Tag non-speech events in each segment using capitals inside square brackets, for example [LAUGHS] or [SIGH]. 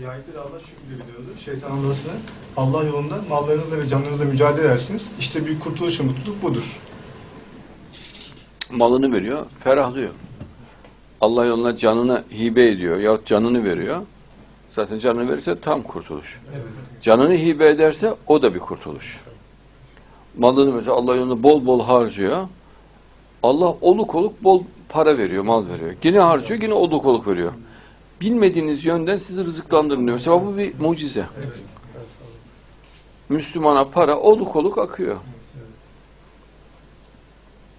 Bir ayette de Allah şöyle diyordu. Şeytan Allah'sına Allah yolunda mallarınızla ve canlarınızla mücadele edersiniz. İşte bir kurtuluş ve mutluluk budur. malını veriyor, ferahlıyor. Allah yoluna canını hibe ediyor yahut canını veriyor. Zaten canını verirse tam kurtuluş. Canını hibe ederse o da bir kurtuluş. Malını mesela Allah yolunda bol bol harcıyor. Allah oluk oluk bol para veriyor, mal veriyor. Yine harcıyor, yine oluk oluk veriyor. Bilmediğiniz yönden sizi rızıklandırın diyor. Mesela bu bir mucize. Müslümana para oluk oluk akıyor.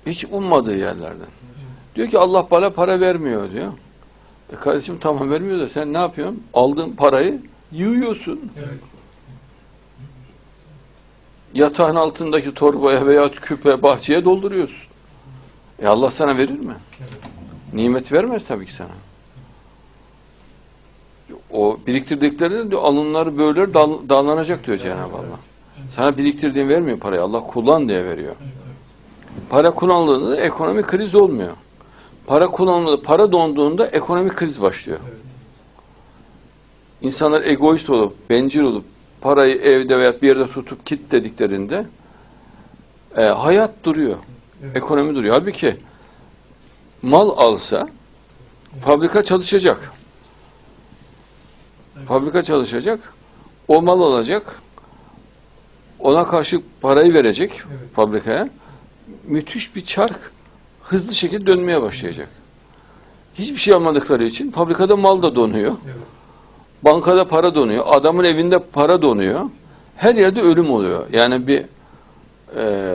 Hiç ummadığı yerlerden. Diyor ki Allah bana para vermiyor diyor. E kardeşim tamam vermiyor da sen ne yapıyorsun? Aldığın parayı yığıyorsun. Yatağın altındaki torbaya veya küpe bahçeye dolduruyorsun. E Allah sana verir mi? Nimet vermez tabii ki sana. O biriktirdiklerinde diyor alınları böyle dal, dallanacak diyor Cenab-ı Allah. Sana biriktirdiğin vermiyor parayı. Allah kullan diye veriyor. Para kullanıldığında ekonomik kriz olmuyor. Para kullanıldığında, para donduğunda ekonomik kriz başlıyor. İnsanlar egoist olup, bencil olup, parayı evde veya bir yerde tutup kilitlediklerinde e, hayat duruyor. Ekonomi duruyor. Halbuki mal alsa fabrika çalışacak. Fabrika çalışacak. O mal alacak. Ona karşı parayı verecek fabrikaya. Müthiş bir çark hızlı şekilde dönmeye başlayacak. Hiçbir şey almadıkları için fabrikada mal da donuyor. Bankada para donuyor. Adamın evinde para donuyor. Her yerde ölüm oluyor. Yani bir eee,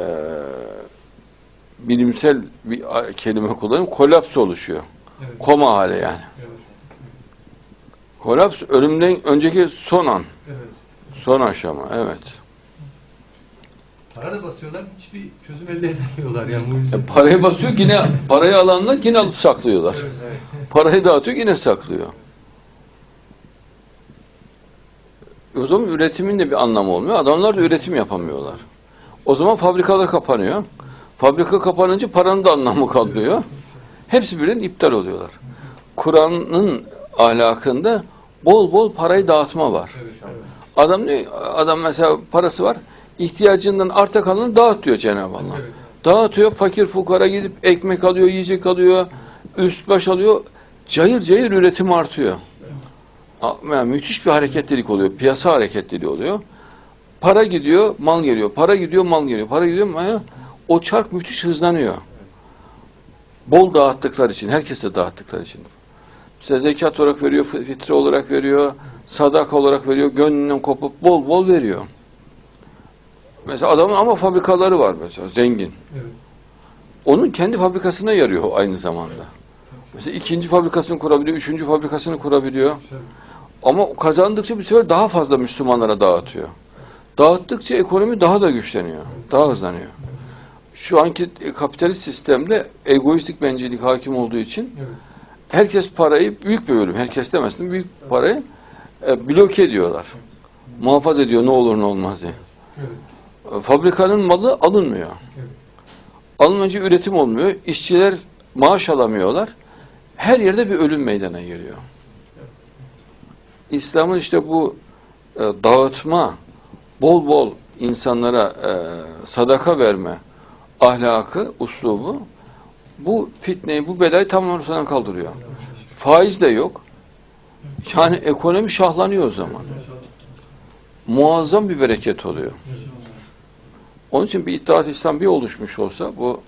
bilimsel bir kelime kullanayım. Kolaps oluşuyor. Koma hali yani. Kolaps ölümden önceki son an. Son aşama. Evet. Para da basıyorlar, hiçbir çözüm elde edemiyorlar yani. E, parayı basıyor yine parayı alanlar yine alıp saklıyorlar. Parayı dağıtıyor yine saklıyor. O zaman üretimin de bir anlamı olmuyor. Adamlar da üretim yapamıyorlar. O zaman fabrikalar kapanıyor. Fabrika kapanınca paranın da anlamı kalmıyor. Hepsi birden iptal oluyorlar. Kur'an'ın ahlakında bol bol parayı dağıtma var. Adam diyor, adam mesela parası var, ihtiyacından arta kalanı dağıt diyor Cenab-ı Allah. Dağıtıyor, fakir fukara gidip ekmek alıyor, yiyecek alıyor, üst baş alıyor. Cayır cayır üretim artıyor. A- Yani müthiş bir hareketlilik oluyor, piyasa hareketliliği oluyor. Para gidiyor, mal geliyor, para gidiyor, mal geliyor, para gidiyor, mal O çark müthiş hızlanıyor. Bol dağıttıkları için, herkese dağıttıkları için. Size zekat olarak veriyor, fi- fitre olarak veriyor, sadaka olarak veriyor, gönlünden kopup bol bol veriyor. Mesela adamın ama fabrikaları var mesela, zengin. Onun kendi fabrikasına yarıyor aynı zamanda. Mesela ikinci fabrikasını kurabiliyor, üçüncü fabrikasını kurabiliyor. Ama kazandıkça bir sefer daha fazla Müslümanlara dağıtıyor. Dağıttıkça ekonomi daha da güçleniyor, daha hızlanıyor. Şu anki kapitalist sistemde egoistik bencillik hakim olduğu için herkes parayı büyük bir bölüm, herkes demezsin büyük parayı e, bloke ediyorlar. Muhafaza ediyor ne olur ne olmaz diye. E, Fabrikanın malı alınmıyor. Alınınca üretim olmuyor. İşçiler maaş alamıyorlar. Her yerde bir ölüm meydana geliyor. İslam'ın işte bu e, dağıtma, bol bol insanlara e, sadaka verme ahlakı, uslubu bu fitneyi, bu belayı tamamen ortadan kaldırıyor. Faiz de yok. Yani ekonomi şahlanıyor o zaman. Muazzam bir bereket oluyor. Onun için bir İttihat İslam bir oluşmuş olsa, bu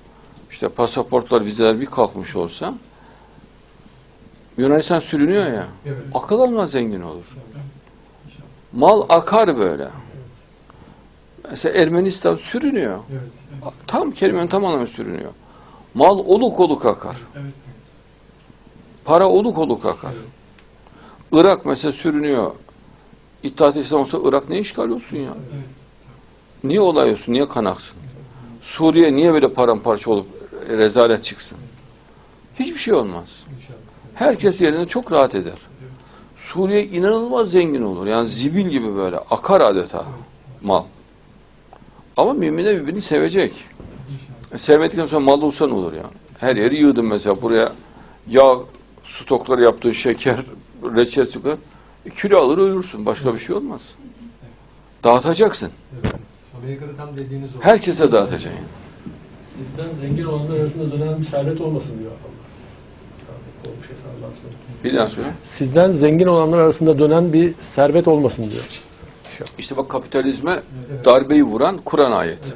işte pasaportlar, vizeler bir kalkmış olsa, Yunanistan sürünüyor ya, akıl almaz zengin olur. Mal akar böyle. Mesela Ermenistan sürünüyor. Tam kelimenin tam anlamı sürünüyor. Mal oluk oluk akar. Para oluk oluk akar. Irak mesela sürünüyor. İttihat İslam olsa Irak ne işgal olsun ya? Niye olay olsun? Niye kan aksın? Suriye niye böyle paramparça olup rezalet çıksın? Hiçbir şey olmaz. Herkes yerine çok rahat eder. Suriye inanılmaz zengin olur. Yani zibil gibi böyle akar adeta mal. Ama müminler birbirini sevecek. Sevmedikten sonra mal olsa ne olur yani? Her yeri yığdın mesela buraya yağ stokları yaptığın şeker, reçel sıkı. E, kilo alır uyursun. Başka bir şey olmaz. Dağıtacaksın. Evet. Amerika'da tam dediğiniz o. Herkese dağıtacaksın. Sizden zengin olanlar arasında dönen bir servet olmasın diyor Allah. Bir daha söyle. Sizden zengin olanlar arasında dönen bir servet olmasın diyor. İşte bak kapitalizme darbeyi vuran Kur'an ayeti.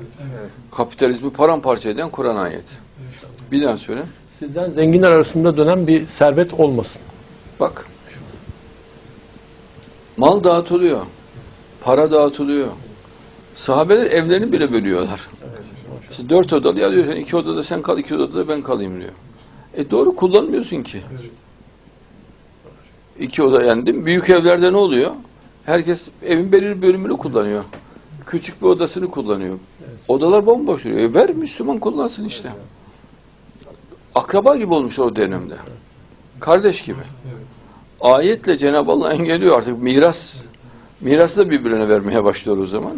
Kapitalizmi paramparça eden Kur'an ayeti. Bir daha söyle. Sizden zenginler arasında dönen bir servet olmasın. Bak. Mal dağıtılıyor. Para dağıtılıyor. Sahabeler evlerini bile bölüyorlar. İşte dört odalı ya diyor sen iki odada sen kal iki odada da ben kalayım diyor. E doğru kullanmıyorsun ki. İki oda yani değil mi? Büyük evlerde ne oluyor? Herkes evin belirli bölümünü kullanıyor. Küçük bir odasını kullanıyor. Odalar bomboş duruyor. E ver Müslüman kullansın işte. Akraba gibi olmuşlar o dönemde. Kardeş gibi. Ayetle Cenab-ı Allah engelliyor artık miras. Mirası da birbirine vermeye başlıyor o zaman.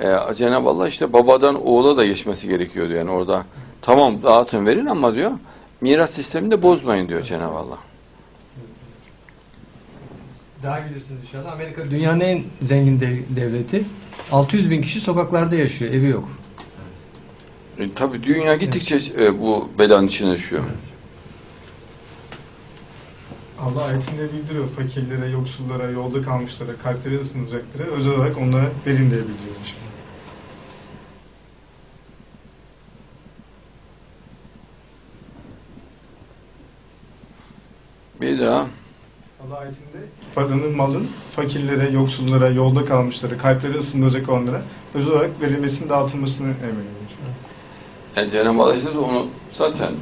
Ee, Cenab-ı Allah işte babadan oğula da geçmesi gerekiyor diyor. Yani orada tamam dağıtın verin ama diyor miras sistemini de bozmayın diyor Cenab-ı Allah. Daha iyi bilirsiniz inşallah. Amerika dünyanın en zengin dev- devleti. 600 bin kişi sokaklarda yaşıyor. Evi yok. E, tabii dünya gittikçe e, bu belanın içine düşüyor. Allah ayetinde bildiriyor fakirlere, yoksullara, yolda kalmışlara, kalpleri ısınacaklara özel olarak onlara verin diye bildiriyor. inşallah. Bir daha. Allah ayetinde paranın, malın fakirlere, yoksullara, yolda kalmışlara, kalpleri ısınacak olanlara özel olarak verilmesinin dağıtılmasını emrediyor. Yani Cenab-ı Allah işte onu zaten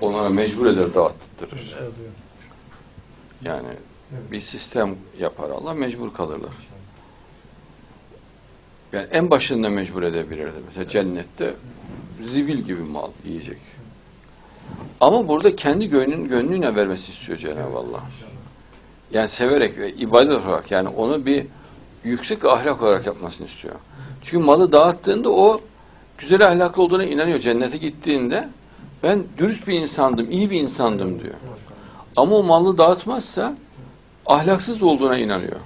onlara mecbur eder dağıttırır. Yani bir sistem yapar Allah mecbur kalırlar. Yani en başında mecbur edebilirdi. Mesela cennette zibil gibi mal yiyecek. Ama burada kendi gönlün, gönlüne vermesi istiyor Cenab-ı Allah. Yani severek ve ibadet olarak yani onu bir yüksek ahlak olarak yapmasını istiyor. Çünkü malı dağıttığında o güzel ahlaklı olduğuna inanıyor. Cennete gittiğinde ben dürüst bir insandım, iyi bir insandım diyor. Ama o malı dağıtmazsa ahlaksız olduğuna inanıyor.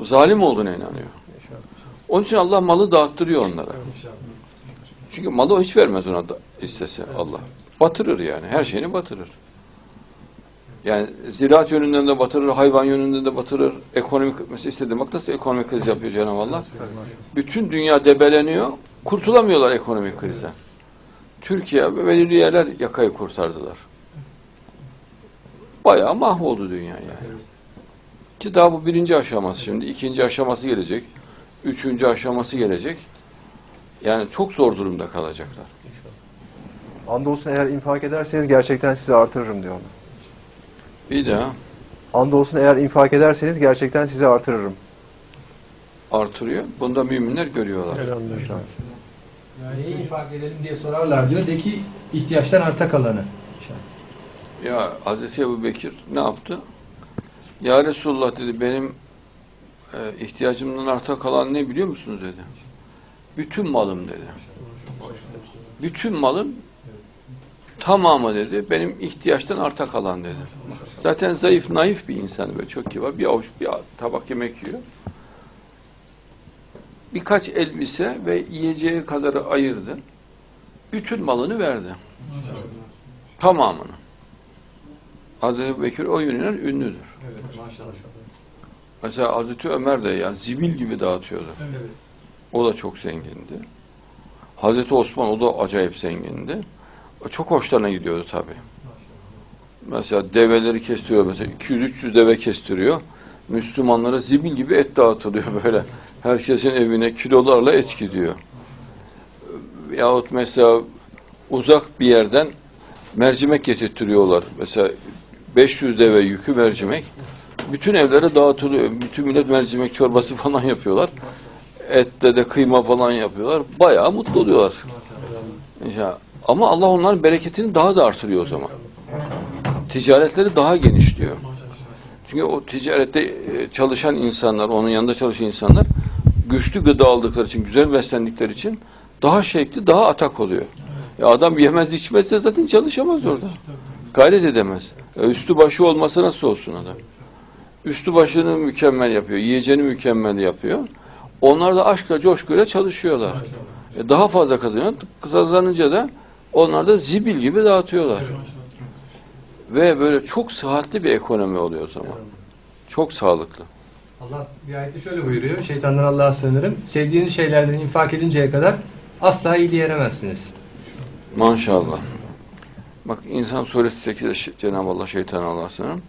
Zalim olduğuna inanıyor. Onun için Allah malı dağıttırıyor onlara. Çünkü malı hiç vermez ona da istese Allah. Batırır yani. Her şeyini batırır. Yani ziraat yönünden de batırır, hayvan yönünden de batırır. Ekonomik, mesela istediğim bak nasıl ekonomik kriz yapıyor Cenab-ı Allah. Bütün dünya debeleniyor. Kurtulamıyorlar ekonomik krizden. Türkiye ve belirli yerler yakayı kurtardılar. Bayağı mahvoldu dünya yani. Ki daha bu birinci aşaması şimdi. ikinci aşaması gelecek. Üçüncü aşaması gelecek. Yani çok zor durumda kalacaklar. Andolsun eğer infak ederseniz gerçekten sizi artırırım diyor. Bir daha Andolsun eğer infak ederseniz gerçekten sizi artırırım. artırıyor. Bunda müminler görüyorlar. Elhamdülillah. Neyi infak edelim diye sorarlar diyor. De ki ihtiyaçtan arta kalanı. Ya Hazreti Ebu Bekir ne yaptı? Ya Resulullah dedi benim e, ihtiyacımdan arta kalan ne biliyor musunuz dedi. Bütün malım dedi. Bütün malım tamamı dedi. Benim ihtiyaçtan arta kalan dedi. Zaten zayıf, naif bir insan böyle çok kibar. Bir avuç, bir tabak yemek yiyor. Birkaç elbise ve yiyeceği kadarı ayırdı. Bütün malını verdi. Tamamını. Hazreti Bekir o yönüyle ünlüdür. Evet maşallah. Mesela Hazreti Ömer de ya zibil gibi dağıtıyordu. Evet. O da çok zengindi. Hazreti Osman o da acayip zengindi. Çok hoşlarına gidiyordu tabii. Mesela develeri kestiriyor. Mesela 200-300 deve kestiriyor. Müslümanlara zibil gibi et dağıtılıyor böyle. Herkesin evine kilolarla et gidiyor. Yahut mesela uzak bir yerden mercimek getirtiyorlar. Mesela 500 deve yükü mercimek. Bütün evlere dağıtılıyor. Bütün millet mercimek çorbası [LAUGHS] falan yapıyorlar. Ette de kıyma falan yapıyorlar. Bayağı mutlu oluyorlar. Ya, ama Allah onların bereketini daha da artırıyor o zaman. Ticaretleri daha genişliyor. Çünkü o ticarette e, çalışan insanlar, onun yanında çalışan insanlar güçlü gıda aldıkları için, güzel beslendikleri için daha şekli, daha atak oluyor. Ya adam yemez içmezse zaten çalışamaz orada. Gayret edemez. Ya üstü başı olmasa nasıl olsun adam? Üstü başını mükemmel yapıyor. Yiyeceğini mükemmel yapıyor. Onlar da aşkla coşkuyla çalışıyorlar. E, daha fazla kazanıyor. Kazanınca da onlar da zibil gibi dağıtıyorlar. Ve böyle çok sıhhatli bir ekonomi oluyor o zaman. Çok sağlıklı. Allah bir ayette şöyle buyuruyor. Şeytandan Allah'a sığınırım. Sevdiğiniz şeylerden infak edinceye kadar asla iyiliğe eremezsiniz. Maşallah. Bak insan suresi 8'de ş- Cenab-ı Allah şeytan Allah'sının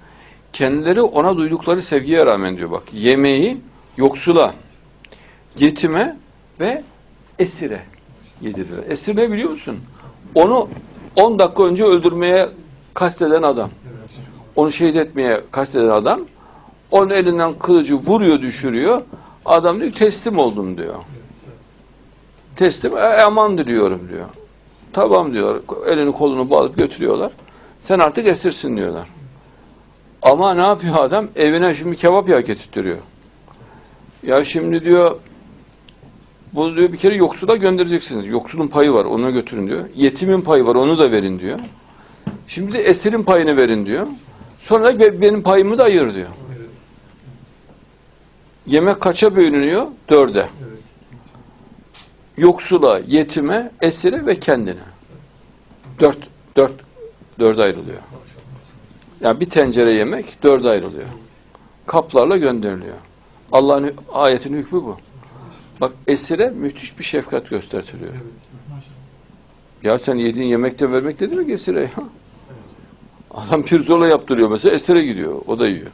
kendileri ona duydukları sevgiye rağmen diyor bak yemeği yoksula, yetime ve esire yedirirler. Esir ne biliyor musun? Onu 10 dakika önce öldürmeye kasteden adam. Onu şehit etmeye kasteden adam onun elinden kılıcı vuruyor düşürüyor. Adam diyor teslim oldum diyor. Teslim e, aman diyorum diyor. Tamam diyor. Elini kolunu bağlayıp götürüyorlar. Sen artık esirsin diyorlar. Ama ne yapıyor adam? Evine şimdi kebap yağı getirtiyor. Ya şimdi diyor bu diyor bir kere yoksula göndereceksiniz. Yoksulun payı var ona götürün diyor. Yetimin payı var onu da verin diyor. Şimdi de esirin payını verin diyor. Sonra be- benim payımı da ayır diyor. Yemek kaça bölünüyor? Dörde. Yoksula, yetime, esire ve kendine. Dört, dört, dörde ayrılıyor. Yani bir tencere yemek dörde ayrılıyor. Kaplarla gönderiliyor. Allah'ın ayetinin hükmü bu. Bak esire müthiş bir şefkat gösteriliyor. Ya sen yediğin yemekten vermek ne demek esire ya? Adam pirzola yaptırıyor mesela esire gidiyor. O da yiyor.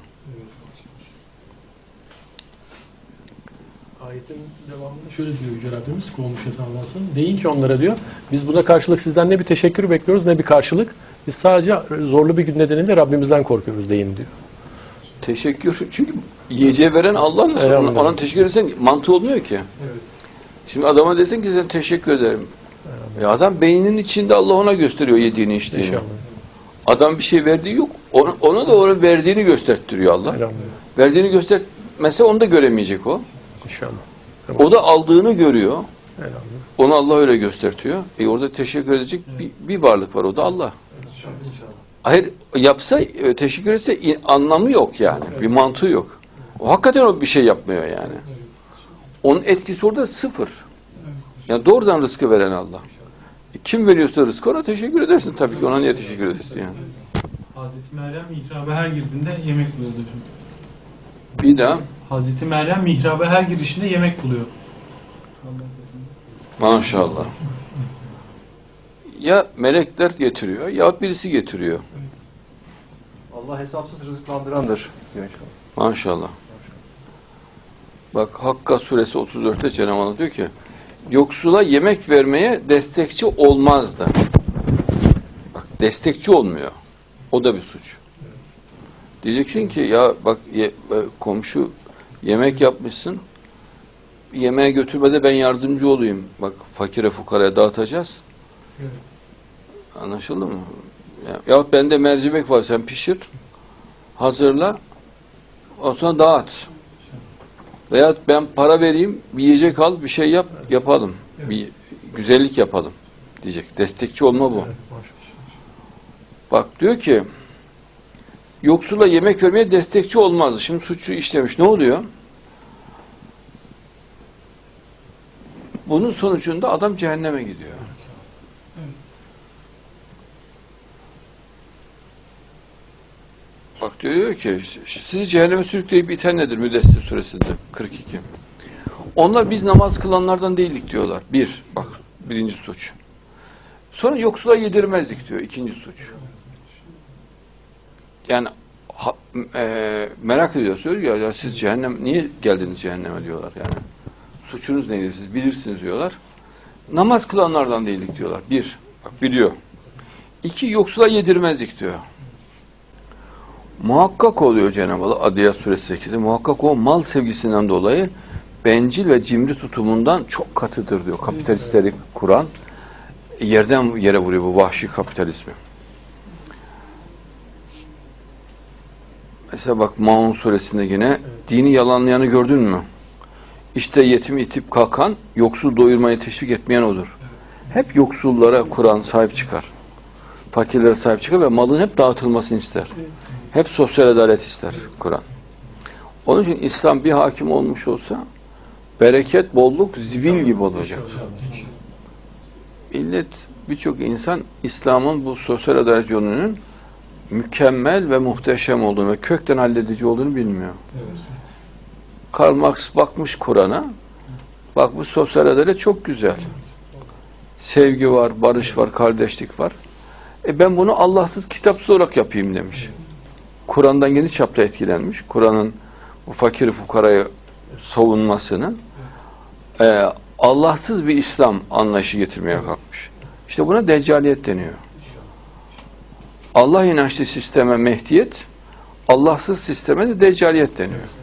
Ayetin devamında şöyle diyor Yüce Rabbimiz kovmuş yatağındansın. Deyin ki onlara diyor biz buna karşılık sizden ne bir teşekkür bekliyoruz ne bir karşılık. Biz sadece zorlu bir gün nedeniyle Rabbimizden korkuyoruz deyin diyor. Teşekkür. Çünkü yiyeceği veren Allah nasıl? Ona, ona teşekkür etsen mantığı olmuyor ki. Şimdi adama desin ki sen teşekkür ederim. Ya adam beyninin içinde Allah ona gösteriyor yediğini içtiğini. İnşallah. Adam bir şey verdiği yok. Ona, ona da onun verdiğini gösterttiriyor Allah. Elhamdülillah. Verdiğini göstermese onu da göremeyecek o. İnşallah. O da aldığını görüyor. Elhamdülillah. Onu Allah öyle göstertiyor. E orada teşekkür edecek bir, bir varlık var o da Allah. Hayır yapsa e, teşekkür etse anlamı yok yani. Bir mantığı yok. O hakikaten o bir şey yapmıyor yani. Onun etkisi orada sıfır. Yani doğrudan rızkı veren Allah. E, kim veriyorsa rızkı ona teşekkür edersin tabii ki. Ona niye teşekkür edersin yani. Hazreti Meryem mihrabe her girdiğinde yemek buluyordu hocam. Bir daha. Hazreti Meryem mihrabe her girişinde yemek buluyor. Maşallah. Ya melekler getiriyor ya birisi getiriyor. Allah hesapsız rızıklandırandır. Maşallah. Bak Hakka suresi 34'te Cenab-ı Allah diyor ki yoksula yemek vermeye destekçi olmazdı. Bak destekçi olmuyor. O da bir suç. Diyeceksin ki ya bak ye- e, komşu yemek yapmışsın yemeğe götürmede ben yardımcı olayım. Bak fakire fukaraya dağıtacağız. Anlaşıldı mı? Ya, yahut bende mercimek var sen pişir hazırla o sonra dağıt. Veya ben para vereyim, bir yiyecek al, bir şey yap, yapalım. Bir güzellik yapalım diyecek. Destekçi olma bu. Bak diyor ki yoksula yemek vermeye destekçi olmaz. Şimdi suçu işlemiş. Ne oluyor? Bunun sonucunda adam cehenneme gidiyor. Bak diyor, ki sizi cehenneme sürükleyip iten nedir Müddessir suresinde 42. Onlar biz namaz kılanlardan değildik diyorlar. Bir, bak birinci suç. Sonra yoksula yedirmezdik diyor ikinci suç. Yani ha- e, merak ediyor söylüyor ya, ya siz cehennem niye geldiniz cehenneme diyorlar yani. Suçunuz neydi siz bilirsiniz diyorlar. Namaz kılanlardan değildik diyorlar. Bir, bak biliyor. İki, yoksula yedirmezdik diyor. Muhakkak oluyor Cenab-ı Allah Adiyat suresi 8'de muhakkak o mal sevgisinden dolayı bencil ve cimri tutumundan çok katıdır diyor. Kapitalistleri kuran yerden yere vuruyor bu vahşi kapitalizmi. Mesela bak Maun suresinde yine dini yalanlayanı gördün mü? İşte yetim itip kalkan, yoksul doyurmayı teşvik etmeyen odur. Hep yoksullara Kur'an sahip çıkar. Fakirlere sahip çıkar ve malın hep dağıtılmasını ister. Hep sosyal adalet ister Kur'an. Onun için İslam bir hakim olmuş olsa bereket, bolluk zibil gibi olacak. Millet, birçok insan İslam'ın bu sosyal adalet yolunun mükemmel ve muhteşem olduğunu ve kökten halledici olduğunu bilmiyor. Karl Marx bakmış Kur'an'a. Bak bu sosyal adalet çok güzel. Sevgi var, barış var, kardeşlik var. E ben bunu Allahsız kitapsız olarak yapayım demiş. Kur'an'dan geniş çapta etkilenmiş. Kur'an'ın fakir fukarayı savunmasını e, Allahsız bir İslam anlayışı getirmeye kalkmış. İşte buna deccaliyet deniyor. Allah inançlı sisteme mehdiyet, Allahsız sisteme de deccaliyet deniyor.